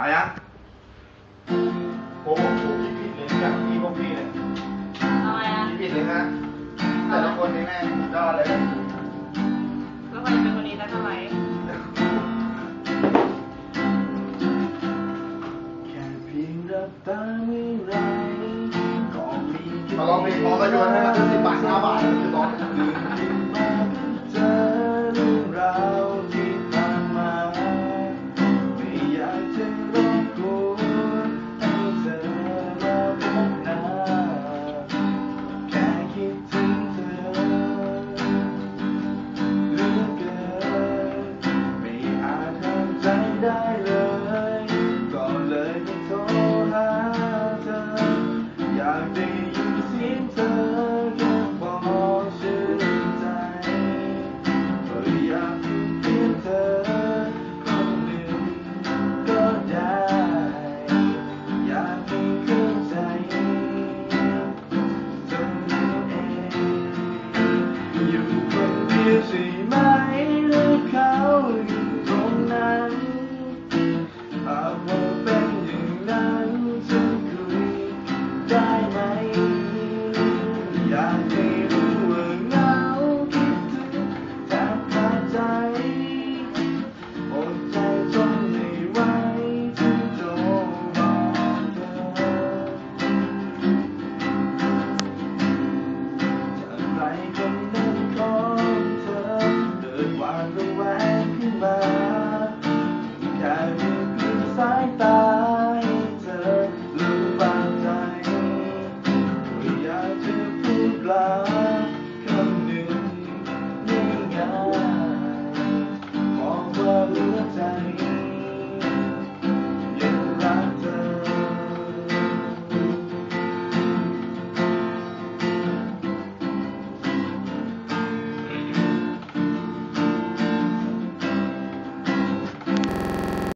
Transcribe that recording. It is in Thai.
เอายังโอ้โหพี่ผิดเลยจากพี่พวกพี่เลยอผิดเลยฮะแต่ละคนนี่แม่งสุดยอเลยแล้วใครจะเป็นคนนี้ได้ท่ไหแค่เพีราไม่เอมกัด้วยนะครับ someday you seem to